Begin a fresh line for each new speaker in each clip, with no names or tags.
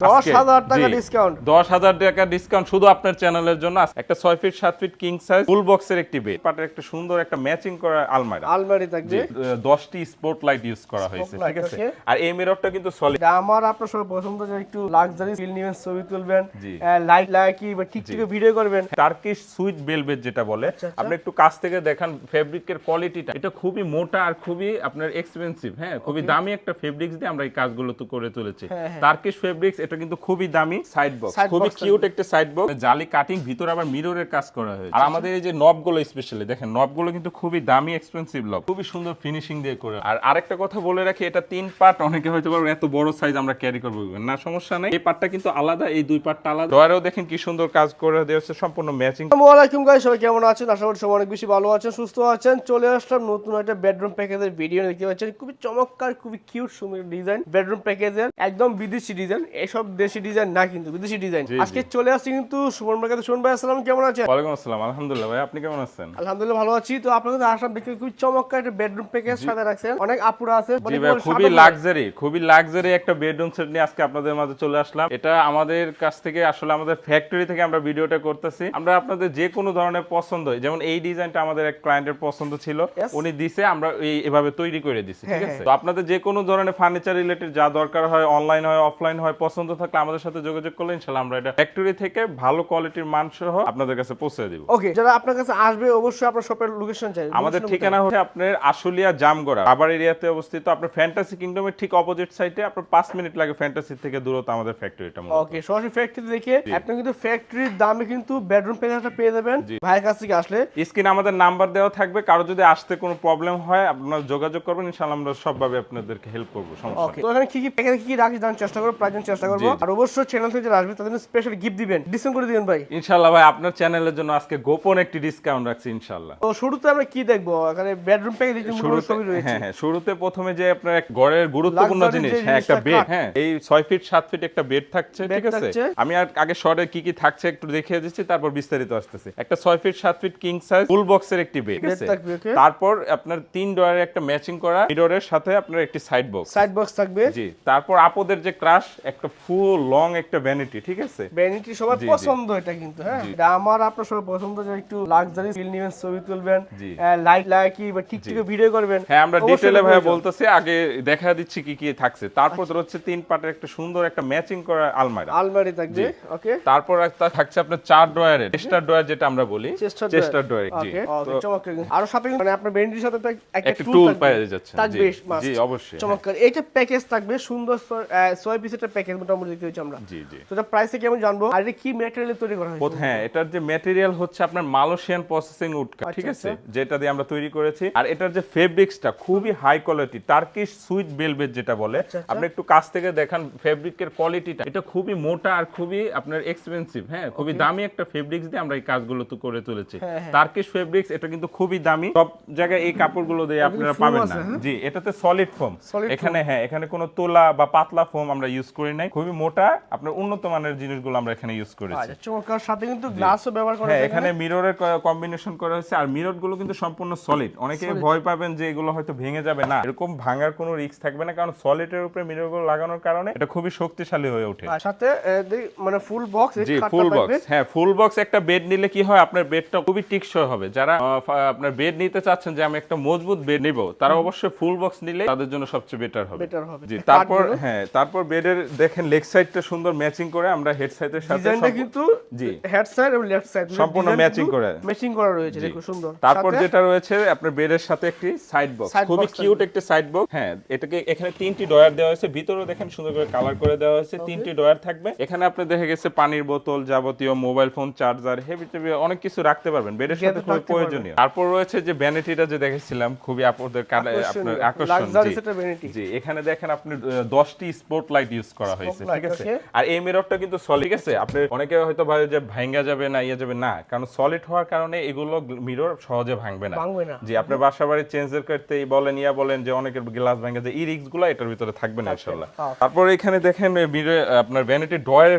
দশ
আজকে,
হাজার টাকা ডিসকাউন্ট
টাকা ডিসকাউন্ট শুধু আপনার চ্যানেলের জন্য। একটা feet feet king size full বক্সের একটি বেড একটা সুন্দর একটা ম্যাচিং করা আলমারি।
আলমারি থাকবে।
দশটি লাইট ইউজ করা হয়েছে ঠিক আছে? আর এই মিররটা কিন্তু সলিড
আমার আপনার সবাই পছন্দ যে একটু লাক্সারি ফিল নেবেন ছবি তুলবেন লাইট লাইকি বা টিকটিকে ভিডিও করবেন।
টার্কিশ সুইট বেলভেট যেটা বলে
আচ্ছা, আচ্ছা।
আপনি একটু কাছ থেকে দেখান ফেব্রিকের কোয়ালিটিটা এটা খুবই মোটা আর খুবই আপনার এক্সপেন্সিভ হ্যাঁ? খুবই দামি একটা ফেব্রিক্স দিয়ে আমরা এই কাজগুলো তো করে তুলেছি।
হ্যাঁ, হ্যাঁ।
টার্কিশ ফেব্রিক্স এটা কিন্তু খুবই দামি সাইড বক্স খুবই কিউট একটা সাইড বক্স জালি কাটিং ভিতরে আবার মিররের কাজ করা হয়েছে। আর আমাদের এই যে নবগুলো স্পেশালি দেখেন নবগুলো কিন্তু খুবই দামি এক্সপেন্সিভ লব খুবই সুন্দর ফিনিশিং দিয়ে করে। আর আরেকটা কথা বলে রাখি এটা তিন পার্ট অনেকে হয়তো বলবেন এত বড় সাইজ আমরা ক্যারি করব না সমস্যা নেই। এই পার্টটা কিন্তু আলাদা এই দুই পার্টটা আলাদা। ডয়ারেও দেখেন কি সুন্দর কাজ করে দেওয়া হচ্ছে সম্পূর্ণ ম্যাচিং
আসসালামু আলাইকুম গাইস সবাই কেমন আছেন? আশা করি সবাই অনেক বেশি ভালো আছেন সুস্থ আছেন। চলে আসলাম নতুন একটা বেডরুম প্যাকেজের ভিডিও দেখতে পাচ্ছেন খুবই চমৎকার খুবই কিউট সুন্দর ডিজাইন বেডরুম প্যাকেজের একদম বিদেশি ডিজাইন এসব দেশি ডিজাইন না কিন্তু বিদেশি ডিজাইন আজকে চলে আসছি কিন্তু সুমন মার্কেটে সুমন ভাই আসসালাম কেমন আছেন?
ওয়ালাইকুম আসসালাম। আলহামদুলিল্লাহ ভাই আপনি কেমন আছেন?
আলহামদুলিল্লাহ ভালো আছি। তো আপনাদের আসলাম দেখতে খুবই চমৎকার একটা বেডরুম প্যাকেজ সাথে রাখছেন। অনেক আপুরা আছে।
জি ভাই খুবই লাক্সারি খুবই লাক্সারি একটা বেডরুম সেট নিয়ে আজকে আপনাদের মাঝে চলে আসলাম। এটা আমাদের কাছ থেকে আসলে আমাদের ফ্যাক্টরি থেকে আমরা ভিডিওটা করতেছি। আমরা আপনাদের যে কোনো ধরনের পছন্দ যেমন এই ডিজাইনটা আমাদের এক ক্লায়েন্টের পছন্দ ছিল। উনি দিছে আমরা এই এভাবে তৈরি করে দিছি ঠিক
হ্যাঁ,
আছে?
হ্যাঁ।
তো আপনাদের যে কোনো ধরনের ফার্নিচার রিলেটেড যা দরকার হয় অনলাইন হয় অফলাইন হয় পছন্দ থাকলে আমাদের সাথে যোগাযোগ করলে ইনশাআল্লাহ আমরা এটা ফ্যাক্টরি থেকে ভালো কোয়ালিটির মান সহ আপনাদের কাছে পৌঁছে দিব।
ওকে যারা আপনার কাছে আসবে অবশ্যই আপনার শপের লোকেশন চাই।
আমাদের ঠিকানা হচ্ছে আপনার আশুলিয়া জামগড়া। আবার এরিয়াতে অবস্থিত আপনার ফ্যান্টাসি কিংডমের ঠিক অপোজিট সাইডে আপনার পাঁচ মিনিট লাগে ফ্যান্টাসি থেকে দূরত্ব আমাদের ফ্যাক্টরিটা
ওকে সরাসরি ফ্যাক্টরি দেখে আপনি কিন্তু ফ্যাক্টরির দামে কিন্তু বেডরুম প্যাকেজটা পেয়ে যাবেন। ভাইয়ের কাছ থেকে আসলে।
স্ক্রিনে আমাদের নাম্বার দেওয়া থাকবে। কারও যদি আসতে কোনো প্রবলেম হয় আপনারা যোগাযোগ করবেন। ইনশাআল্লাহ আমরা সবভাবে আপনাদেরকে হেল্প করব সমস্যা
ওকে তো এখানে কি কি প্যাকেজ কি কি রাখি জানার চেষ্টা করব প্রাইস চেষ্টা করব
জি।
আর অবশ্যই চ্যানেল থেকে যারা আসবে তাদের স্পেশাল গিফট দিবেন। ডিসকাউন্ট করে দিবেন ভাই।
ইনশাআল্লাহ ভাই আপনার চ্যানেলের জন্য আজকে গোপন একটি ডিসকাউন্ট রাখছি ইনশাআল্লাহ
তো শুরুতে আমরা কি দেখব? এখানে বেডরুম প্যাকেজ ছবি রয়েছে।
হ্যাঁ হ্যাঁ শুরুতে প্রথমে যে আপনার এক ঘরের গুরুত্বপূর্ণ জিনিস হ্যাঁ একটা বেড হ্যাঁ এই ছয় ফিট সাত ফিট একটা বেড থাকছে ঠিক আছে? আমি আর আগে শর্টে কি কি থাকছে একটু দেখিয়ে দিচ্ছি তারপর বিস্তারিত আসতেছে। একটা ছয় ফিট সাত ফিট কিং সাইজ ফুল বক্সের একটি বেড ঠিক আছে? তারপর আপনার তিন ডয়ারের একটা ম্যাচিং করা মিররের সাথে আপনার একটি সাইড বক্স
সাইড বক্স থাকবে।
জি তারপর আপদের যে ক্রাশ একটা ফুল লং একটা ভ্যানিটি ঠিক আছে?
ভ্যানিটি সবার। পছন্দ এটা কিন্তু হ্যাঁ? এটা আমার আপনার সবার পছন্দ যে একটু লাক্সারি ফিল নেবেন ছবি তুলবেন লাইট লাইকি বা টিকটিকে ভিডিও করবেন
হ্যাঁ আমরা ডিটেলে
এটা
বলতেছি আগে দেখা দিচ্ছি কি কি থাকছে। তারপর তোর হচ্ছে তিন পাটের একটা সুন্দর একটা ম্যাচিং করা আলমারি।
আলমারি থাকবে ওকে।
তারপর একটা থাকছে আপনার চার ড্রয়ারের চেস্টার ড্রয়ার যেটা আমরা বলি
চেস্টার
ড্রয়ার। জি।
আরও সাথে মানে আপনার ভ্যানিটির সাথে একটা টুল
যাচ্ছেন জি
থাকবে।
জি। অবশ্যই হ্যাঁ।
চমৎকার। এইটা প্যাকেজ থাকবে সুন্দর ছয় পিসের প্যাকেজ মোটামুটি দেখতে হচ্ছে আমরা।
জি জি।
তো এটা প্রাইসে কেমন জানব? আর এটা কি ম্যাটেরিয়ালে তৈরি করা হয়েছে?
হ্যাঁ এটার যে ম্যাটেরিয়াল হচ্ছে আপনার মালয়েশিয়ান প্রসেসিং উড ঠিক আছে? যেটা দিয়ে আমরা তৈরি করেছি। আর এটার যে ফেব্রিক্সটা খুবই high quality Turkish sweet velvet যেটা বলে
আচ্ছা,
আপনি একটু কাছ থেকে দেখান ফেব্রিকের কোয়ালিটিটা এটা খুবই মোটা আর খুবই আপনার এক্সপেন্সিভ হ্যাঁ? খুবই দামি একটা ফেব্রিক্স দিয়ে আমরা এই কাজগুলো তো করে তুলেছি।
হ্যাঁ, হ্যাঁ।
টার্কিশ ফেব্রিক্স এটা কিন্তু খুবই দামি। সব জায়গায় এই কাপড়গুলো দিয়ে আপনারা পাবেন না।
হ্যাঁ?
জি এটাতে সলিড ফোম এখানে হ্যাঁ এখানে কোনো তোলা বা পাতলা ফোম আমরা ইউজ করি নাই। খুবই মোটা আপনার উন্নত মানের জিনিসগুলো আমরা এখানে ইউজ করেছি।
আচ্ছা চমৎকার সাথে কিন্তু গ্লাসও ব্যবহার করা
হ্যাঁ এখানে মিররের কম্বিনেশন করা হয়েছে আর মিররগুলো কিন্তু সম্পূর্ণ সলিড অনেকে ভয় পাবেন যে এগুলো হয়তো ভেঙে যাবে। না এরকম ভাঙার কোনো রিস্ক থাকবে না কারণ সলিডের উপরে মিররগুলো লাগানোর কারণে এটা খুবই শক্তিশালী হয়ে ওঠে।
সাথে মানে ফুল বক্স
জি ফুল বক্স হ্যাঁ ফুল বক্স একটা বেড নিলে কি হয় আপনার বেডটা খুবই টিকসই হবে। যারা আপনার বেড নিতে চাচ্ছেন যে আমি একটা মজবুত বেড নিব তারা অবশ্যই ফুল বক্স নিলে তাদের জন্য সবচেয়ে বেটার হবে।
বেটার হবে।
জি তারপর হ্যাঁ তারপর বেডের দেখেন লেগ সাইডটা সুন্দর ম্যাচিং করে আমরা হেড সাইডের সাথে
ডিজাইনটা কিন্তু
জি।
হেড সাইড এবং লেফট সাইড
সম্পূর্ণ matching করে।
ম্যাচিং করা রয়েছে দেখো সুন্দর।
তারপর যেটা রয়েছে আপনার বেডের সাথে একটি সাইড বক্স খুবই কিউট একটা সাইড বক্স হ্যাঁ এটাকে এখানে তিনটি ডয়ার দেওয়া হয়েছে। ভিতরেও দেখেন সুন্দর করে কালার করে দেওয়া হয়েছে। তিনটি ডয়ার থাকবে। এখানে আপনি দেখে গেছে পানির বোতল যাবতীয় মোবাইল ফোন চার্জার হেভি টেভি অনেক কিছু রাখতে পারবেন। বেডের সাথে খুবই প্রয়োজনীয়। তারপর রয়েছে যে ভ্যানিটিটা যে দেখেছিলাম খুবই আপনাদের আপনার আকর্ষণ। জি। এখানে দেখেন আপনি আহ, দশটি স্পট লাইট ইউজ করা হয়েছে।
Spotlight,
ঠিক আছে। আর এই মিররটা কিন্তু সলিড ঠিক আছে? আপনি অনেকে হয়তো ভাবে যে ভাঙ্গা যাবে না ইয়ে যাবে না। কারণ সলিড হওয়ার কারণে এগুলো মিরর সহজে ভাঙবে না। জি বাসা বাড়ি চেঞ্জের করতে বলেন ইয়া বলেন যে অনেকের গ্লাস ভাঙে যে রিক্সগুলো এটার ভিতরে থাকবে না ইনশাআল্লাহ
আচ্ছা।
তারপর এখানে দেখেন মিরর আপনার ভ্যানিটি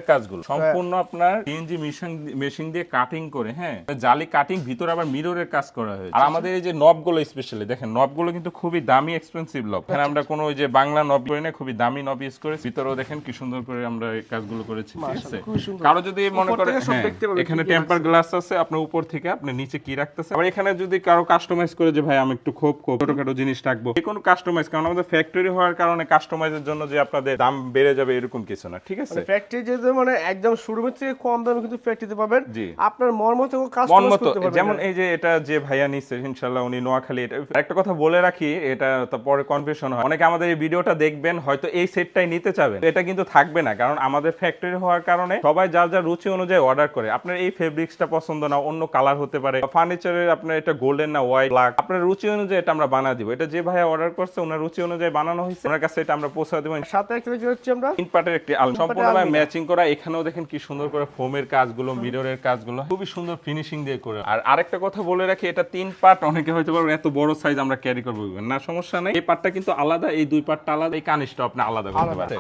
কাজগুলো। সম্পূর্ণ আপনার সিএনজি মেশিন মেশিন দিয়ে কাটিং করে হ্যাঁ? জালি কাটিং ভিতরে আবার মিররের কাজ করা হয়েছে। আর আমাদের এই যে নবগুলো স্পেশালি দেখেন নবগুলো কিন্তু খুবই দামি এক্সপেন্সিভ নব এখানে আমরা কোনো ওই যে বাংলা নব করি না খুবই দামি নব ইউজ করে ভিতরেও দেখেন কি সুন্দর করে আমরা এই কাজগুলো করেছি ঠিক আছে। কারও যদি মনে করে
থেকে
হ্যাঁ, এখানে টেম্পার গ্লাস আছে আপনার উপর থেকে আপনি নিচে কি রাখতেছেন? আবার এখানে যদি কারও কাস্টমাইজ করে যে ভাই আমি একটু খোপ খোপ ছোটখাটো জিনিস রাখব। যে কোনো কাস্টমাইজ কারণ আমাদের ফ্যাক্টরি হওয়ার কারণে কাস্টমাইজের জন্য যে আপনাদের দাম বেড়ে যাবে এরকম কিছু না ঠিক আছে?
ফ্যাক্টরি যেহেতু মানে একদম শুরুমের থেকে কম দামে কিন্তু ফ্যাক্টরিতে পাবেন। আপনার মন কাজ
মন মতো
করতে পারবেন
যেমন এই যে এটা যে ভাইয়া নিচ্ছে ইনশাল্লাহ উনি নোয়াখালী এটা একটা কথা বলে রাখি এটা তো পরে কনফিউশন হয়। অনেকে আমাদের এই ভিডিওটা দেখবেন হয়তো এই সেটটাই নিতে চাবেন। এটা কিন্তু থাকবে না কারণ আমাদের ফ্যাক্টরি হওয়ার কারণে সবাই যার যার রুচি অনুযায়ী অর্ডার করে। আপনার এই ফেব্রিক্সটা পছন্দ না অন্য কালার হতে পারে। ফার্নিচারের আপনার এটা গোল্ডেন না হোয়াইট ব্ল্যাক আপনার রুচি অনুযায়ী এটা আমরা বানা দিব। এটা যে ভাইয়া অর্ডার করছে ওনার রুচি অনুযায়ী বানানো হয়েছে। ওনার কাছে এটা আমরা পৌঁছে দেবো।
সাথে একটা কি হচ্ছে আমরা।
তিন পার্টের একটি আলম সম্পূর্ণভাবে
আলমিরা।
ম্যাচিং করা। এখানেও দেখেন কি সুন্দর করে ফোমের কাজগুলো মিররের কাজগুলো। খুবই সুন্দর ফিনিশিং দিয়ে করে। আর আরেকটা কথা বলে রাখি এটা তিন পার্ট অনেকে হয়তো বলবেন এত বড় সাইজ আমরা ক্যারি করব না সমস্যা নেই। এই পার্টটা কিন্তু আলাদা এই দুই পার্টটা আলাদা এই কানিসটা আপনি আলাদা করতে পারেন।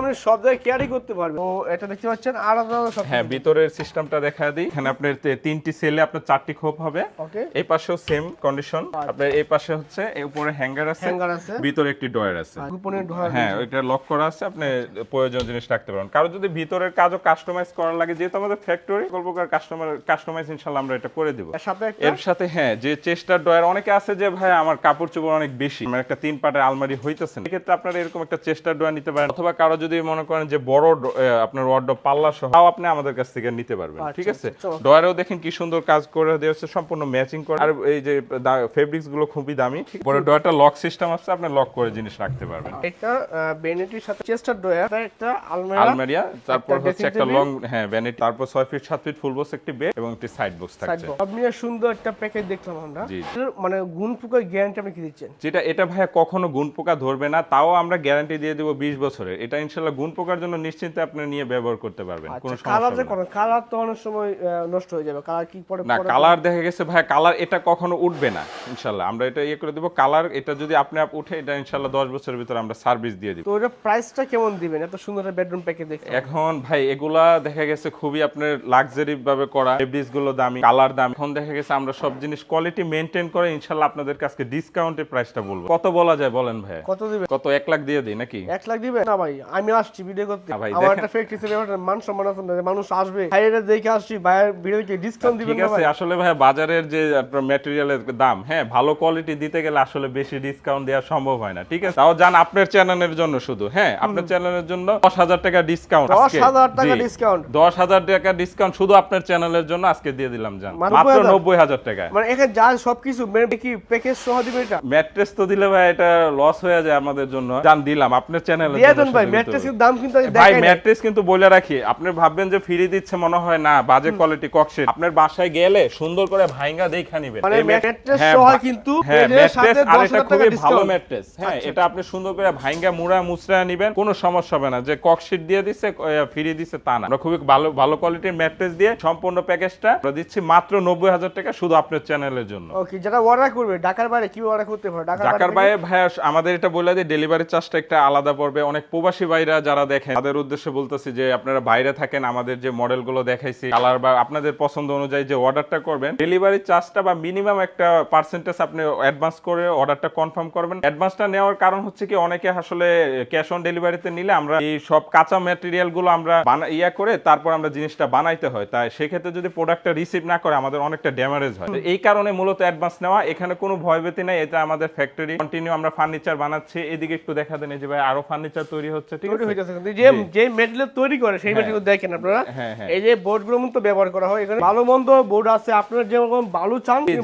আমি সব জায়গায় ক্যারি করতে পারব। তো এটা দেখতে পাচ্ছেন আলাদা
হ্যাঁ ভিতরের সিস্টেমটা দেখা দিই। এখানে আপনার তিনটি সেলে আপনার চারটি খোপ হবে। এই পাশেও সেম কন্ডিশন আপনার এই পাশে হচ্ছে এই উপরে হ্যাঙ্গার আছে
হ্যাঙ্গার আছে।
ভিতরে একটি ডয়ার আছে। হ্যাঁ ওইটা লক করা আছে আপনি প্রয়োজনীয় জিনিস রাখতে পারেন কারও যদি ভিতরের কাজও কাস্টমাইজ করার লাগে যেহেতু আমাদের ফ্যাক্টরি গল্প কাস্টমার কাস্টমাইজ ইনশাল্লাহ আমরা এটা করে দিব।
এর সাথে
হ্যাঁ যে চেস্টার ডয়ার অনেকে আছে যে ভাই আমার কাপড় চোপড় অনেক বেশি আমার একটা তিন পাটের আলমারি হইতেছে না। সেক্ষেত্রে আপনারা এরকম একটা চেস্টার ডয়ার নিতে পারেন। অথবা কারও যদি মনে করেন যে বড় আপনার ওয়ার্ড পাল্লা সহ তাও আপনি আমাদের কাছ থেকে নিতে পারবেন
আচ্ছা,
ঠিক আছে?
আচ্ছা,
ডয়ারেও দেখেন কি সুন্দর কাজ করে দেওয়া হচ্ছে সম্পূর্ণ ম্যাচিং করে। আর এই যে ফেব্রিক্সগুলো খুবই দামি। বড় ডয়ারটা লক সিস্টেম আছে আপনি লক করে জিনিস রাখতে পারবেন।
একটা বেনেটির সাথে চেস্টার ডয়ার একটা আলমারি
আলমারিয়া তারপর হচ্ছে একটা লং হ্যাঁ ভ্যানিটি তারপর ছয় ফিট সাত ফিট ফুল বক্স একটি বেড এবং একটি সাইড বক্স থাকছে।
নিয়ে সুন্দর একটা প্যাকেজ দেখলাম আমরা। মানে গুণ পোকার গ্যারান্টি আপনি কি দিচ্ছেন?
যেটা এটা ভাইয়া কখনো গুণ পোকা ধরবে না তাও আমরা গ্যারান্টি দিয়ে দেবো বিশ বছরের। এটা ইনশাল্লাহ গুণ পোকার জন্য নিশ্চিন্তে আপনি নিয়ে ব্যবহার করতে পারবেন কোনো
আচ্ছা কালার যে
সমস্যা
কোনো কালার তো অনেক সময় নষ্ট হয়ে যাবে। কালার কি পরে
না কালার দেখা গেছে ভাই কালার এটা কখনো উঠবে না ইনশাল্লাহ আমরা এটা ইয়ে করে দেবো কালার এটা যদি আপনি আপ উঠে এটা ইনশাল্লাহ দশ বছরের ভিতরে আমরা সার্ভিস দিয়ে দিব।
তো ওটা প্রাইসটা কেমন দিবেন? এত সুন্দর একটা বেডরুম প্যাকেজ দেখতে
এখন ভাই এগুলা দেখা গেছে খুবই আপনার লাক্সারি ভাবে করা। ফেব্রিক্সগুলো দামি কালার দামি। এখন দেখা গেছে আমরা সব জিনিস কোয়ালিটি মেনটেন করে ইনশাল্লাহ আপনাদের কাছে ডিসকাউন্টের প্রাইসটা বলব। কত বলা যায় বলেন ভাই?
কত দিবেন?
কত এক লাখ দিয়ে দিই নাকি?
এক লাখ দিবেন? না ভাই আমি আসছি ভিডিও করতে। আমার একটা ফ্যাক্টরি হিসেবে একটা মান সম্মান আছে না মানুষ আসবে ভাই এটা দেখে আসছি ভাইয়ের ভিডিওকে ডিসকাউন্ট দিবেন না ভাই।
আসলে ভাই বাজারের যে আপনার ম্যাটেরিয়ালের দাম হ্যাঁ ভালো কোয়ালিটি দিতে গেলে আসলে বেশি ডিসকাউন্ট দেওয়া সম্ভব হয় না ঠিক আছে? তাও জান আপনার চ্যানেলের জন্য শুধু হ্যাঁ আপনার চ্যানেলের জন্য দশ হাজার টাকা ডিসকাউন্ট
দশ হাজার টাকা ডিসকাউন্ট
দশ হাজার টাকা ডিসকাউন্ট শুধু আপনার চ্যানেলের জন্য আজকে দিয়ে দিলাম জান মাত্র
90,000
নব্বই হাজার। টাকা
মানে এখানে যা সবকিছু মানে কি প্যাকেজ সহ দিবেন এটা?
ম্যাট্রেস তো দিলে ভাই এটা লস হয়ে যায় আমাদের জন্য। জান দিলাম আপনার চ্যানেলে
দিয়ে দেন ভাই ম্যাট্রেসের দাম কিন্তু
ভাই। ম্যাট্রেস কিন্তু বলে রাখি আপনি ভাববেন যে ফ্রি দিচ্ছে মনে হয় না বাজে কোয়ালিটি ককশিট আপনার বাসায় গেলে সুন্দর করে ভাইঙ্গা দেখা নিবেন
মানে ম্যাট্রেস
হ্যাঁ,
সহ কিন্তু
হ্যাঁ
সাথে
ম্যাট্রেস আর এটা খুবই ভালো ম্যাট্রেস। হ্যাঁ
আচ্ছা,
এটা আপনি সুন্দর করে ভাইঙ্গা মুড়া মুচড়া নিবেন কোনো সমস্যা হবে না। যে ককশিট দিয়ে দিছে ফ্রি দিছে তা না। আমরা খুবই ভালো ভালো কোয়ালিটির ম্যাট্রেস দিয়ে সম্পূর্ণ প্যাকেজটা আমরা দিচ্ছি মাত্র নব্বই হাজার টাকা শুধু আপনার চ্যানেলের জন্য।
ওকে যারা অর্ডার করবে ঢাকার বাইরে কি অর্ডার করতে পারে?
ঢাকার বাইরে ভাইয়া আমাদের এটা বলে দিই ডেলিভারি চার্জটা একটা আলাদা পড়বে। অনেক প্রবাসী ভাইরা যারা দেখেন, তাদের উদ্দেশ্যে বলতেছি যে আপনারা বাইরে থাকেন, আমাদের যে মডেলগুলো দেখাইছি, কালার বা আপনাদের পছন্দ অনুযায়ী যে অর্ডারটা করবেন, ডেলিভারি চার্জটা বা মিনিমাম একটা পার্সেন্টেজ আপনি অ্যাডভান্স করে অর্ডারটা কনফার্ম করবেন। অ্যাডভান্সটা নেওয়ার কারণ হচ্ছে কি, অনেকে আসলে ক্যাশ অন ডেলিভারিতে নিলে আমরা এই সব কাঁচা ম্যাটেরিয়ালগুলো আমরা ইয়া করে তারপর আমরা জিনিসটা বানাইতে হয়। তাই সেক্ষেত্রে যদি প্রোডাক্টটা রিসিভ না করে, আমাদের অনেকটা ড্যামেজ হয়। এই কারণে মূলত অ্যাডভান্স নেওয়া, এখানে কোনো ভয়ভীতি নাই, এটা আমাদের ফ্যাক্টরি কন্টিনিউ আমরা ফার্নিচার বানাচ্ছি। এদিকে একটু দেখা দেন যে ভাই আরও ফার্নিচার তৈরি হচ্ছে
তৈরি হয়ে যাচ্ছে। যে যে মেটেরিয়াল তৈরি করে সেই মেটেরিয়াল দেখেন আপনারা।
হ্যাঁ, হ্যাঁ।
এই যে বোর্ডগুলো তো ব্যবহার করা হয়। এখানে ভালো মন্দ বোর্ড আছে। আপনারা যেরকম ভালো চান
আপনি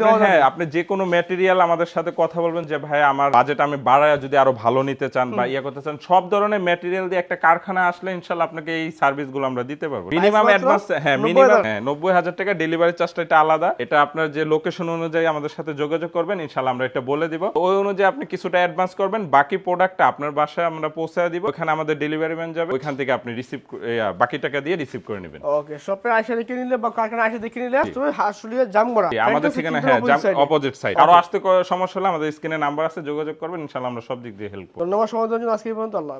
দেওয়া
হ্যাঁ আপনি যে কোনো ম্যাটেরিয়াল আমাদের সাথে কথা বলবেন যে ভাই আমার বাজেট আমি বাড়ায় যদি আরও ভালো নিতে চান বা ইয়ে করতে চান সব ধরনের ম্যাটেরিয়াল দিয়ে একটা কারখানা আসলে ইনশাল্লাহ আপনাকে এই সার্ভিসগুলো আমরা দিতে পারব। মিনিমাম অ্যাডভান্স হ্যাঁ মিনিমাম হ্যাঁ নব্বই হাজার টাকা ডেলিভারি চার্জটা এটা আলাদা। এটা আপনার যে লোকেশন অনুযায়ী আমাদের সাথে যোগাযোগ করবেন। ইনশাল্লাহ আমরা এটা বলে দিব। ওই অনুযায়ী আপনি কিছুটা অ্যাডভান্স করবেন। বাকি প্রোডাক্টটা আপনার বাসায় আমরা পৌঁছে দিব। ওখানে আমাদের ডেলিভারি ম্যান যাবে ওখান থেকে আপনি রিসিভ বাকি টাকা দিয়ে রিসিভ করে নেবেন।
ওকে শপে আসে দেখে নিলে বা কারখানা আসে দেখে নিলে তুমি হাসুলিয়া জামগড়া
আমাদের ঠিকানা হ্যাঁ অপোজিট সাইড আর আসতে সমস্যা হলে আমাদের স্ক্রিনে নাম্বার আছে যোগাযোগ করবেন ইনশাআল্লাহ আমরা সব দিক দিয়ে হেল্প করব।
ধন্যবাদ সমাজের জন্য আজকে পর্যন্ত আল্লাহ।